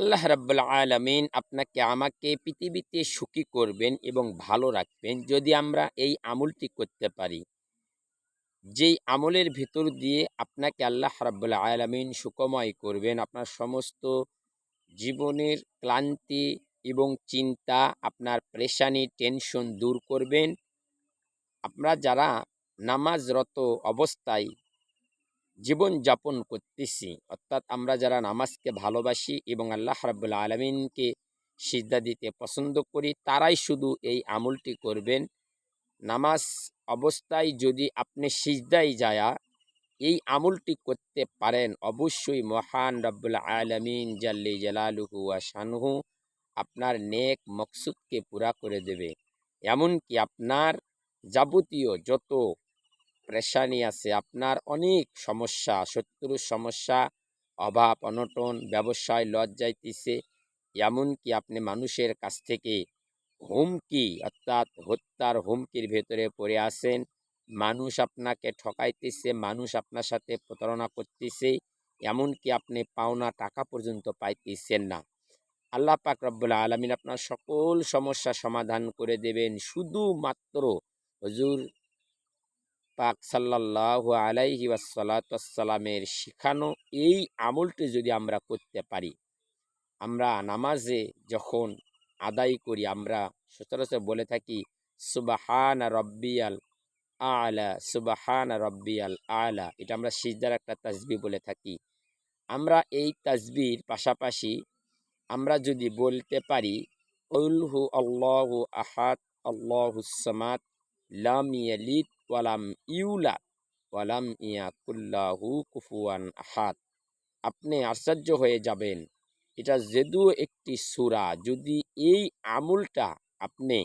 আল্লাহ রাব্বুল আলামিন আপনাকে, আমাকে পৃথিবীতে সুখী করবেন এবং ভালো রাখবেন যদি আমরা এই আমলটি করতে পারি। যেই আমলের ভিতর দিয়ে আপনাকে আল্লাহ রাব্বুল আলামিন সুখময় করবেন, আপনার সমস্ত জীবনের ক্লান্তি এবং চিন্তা, আপনার প্রেশানি, টেনশন দূর করবেন। আমরা যারা নামাজরত অবস্থায় জীবন যাপন করতেছি। অর্থাৎ আমরা যারা নামাজকে ভালোবাসি এবং আল্লাহ রাব্বুল আলমিনকে সিজদা দিতে পছন্দ করি, তারাই শুধু এই আমলটি করবেন। নামাজ অবস্থায় যদি আপনি সিজদায় যায়া এই আমলটি করতে পারেন, অবশ্যই মহান রব্বুল আলমিন জাল্লি জালালুহু শানহু আপনার নেক মকসুদকে পুরা করে দেবে। এমনকি আপনার যাবতীয় যত প্রেশানি আছে। আপনার অনেক সমস্যা, শত্রুর সমস্যা, অভাব, অনটন, ব্যবসায় লজ যাইতেছে এমনকি আপনি মানুষের কাছ থেকে হুমকি, অর্থাৎ হত্যার হুমকির ভেতরে পড়ে আসেন মানুষ আপনাকে ঠকাইতেছে, মানুষ আপনার সাথে প্রতারণা করতেছে। এমনকি আপনি পাওনা টাকা পর্যন্ত পাইতেছেন না। আল্লাহ পাক রব্বুল আলমিন আপনার সকল সমস্যা সমাধান করে দেবেন। শুধুমাত্র হজুর পাক সাল্লাহ আলাইহি ওয়াসালাতামের শিখানো এই আমলটি যদি আমরা করতে পারি, আমরা নামাজে যখন আদায় করি, আমরা সচরাচর বলে থাকি, সুবাহান রব্বিয়াল আলা, সুবাহান রব্বিয়াল আলা এটা আমরা সিজদার একটা তাজবি বলে থাকি। আমরা এই তাজবির পাশাপাশি আমরা যদি বলতে পারি উলহু আল্লাহু আহাদ আল্লাহুসামাদ লাম ইয়ালিদ ওয়ালাম ইউলা ওয়ালাম ইয়া কুল্লাহু কুফুয়ান আহাদ আপনি আশ্চর্য হয়ে যাবেন, এটা যেদু একটি সুরা, যদি এই আমুলটা আপনি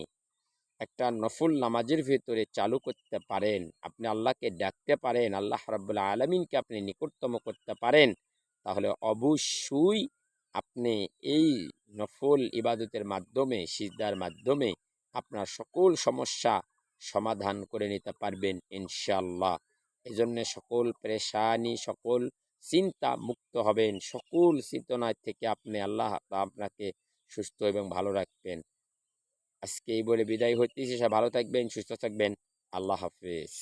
একটা নফল নামাজের ভেতরে চালু করতে পারেন, আপনি আল্লাহকে ডাকতে পারেন, আল্লাহ রাবুল্লাহ আলমিনকে আপনি নিকটতম করতে পারেন, তাহলে অবশ্যই আপনি এই নফল ইবাদতের মাধ্যমে, সিজদার মাধ্যমে আপনার সকল সমস্যা সমাধান করে নিতে পারবেন ইনশাল্লাহ এজন্য সকল প্রেশানি, সকল চিন্তা মুক্ত হবেন। সকল চেতনায় থেকে আপনি আল্লাহ আপনাকে সুস্থ এবং ভালো রাখবেন। আজকে এই বলে বিদায় হইতেছি। সে ভালো থাকবেন, সুস্থ থাকবেন। আল্লাহ হাফিজ।